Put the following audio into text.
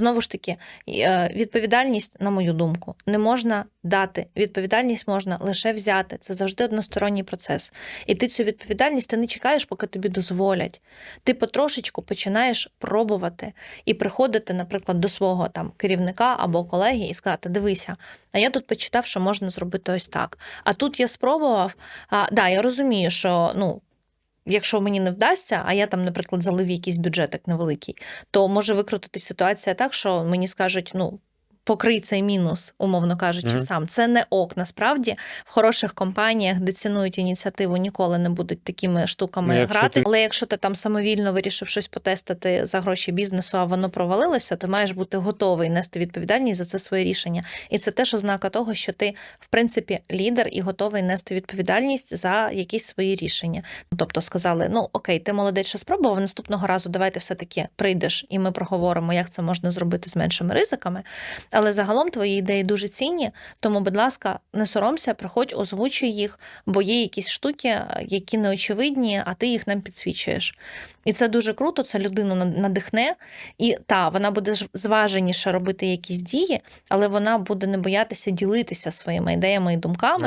Знову ж таки, е, відповідальність, на мою думку, не можна дати. Відповідальність можна лише взяти. Це завжди односторонній процес. І ти цю відповідальність ти не чекаєш, поки тобі дозволять. Ти потрошечку починаєш пробувати і приходити, наприклад, до свого там керівника або колеги і сказати: Дивися, а я тут почитав, що можна зробити ось так. А тут я спробував. А, да, я розумію, що ну. Якщо мені не вдасться, а я там, наприклад, залив якийсь бюджетик невеликий, то може викрутитись ситуація так, що мені скажуть, ну. Покрий цей мінус, умовно кажучи, Мгм. сам. Це не ок. Насправді в хороших компаніях, де цінують ініціативу, ніколи не будуть такими штуками Ну, якщо грати. ти- Але якщо ти там самовільно вирішив щось потестити за гроші бізнесу, а воно провалилося, то маєш бути готовий нести відповідальність за це своє рішення. І це теж ознака того, що ти, в принципі, лідер і готовий нести відповідальність за якісь свої рішення. Тобто сказали: ну окей, ти молодець, що спробував. Наступного разу давайте все-таки прийдеш, і ми проговоримо, як це можна зробити з меншими ризиками. Але загалом твої ідеї дуже цінні. Тому, будь ласка, не соромся, приходь, озвучуй їх, бо є якісь штуки, які неочевидні, а ти їх нам підсвічуєш. І це дуже круто, це людину надихне. І та вона буде зваженіше робити якісь дії, але вона буде не боятися ділитися своїми ідеями і думками.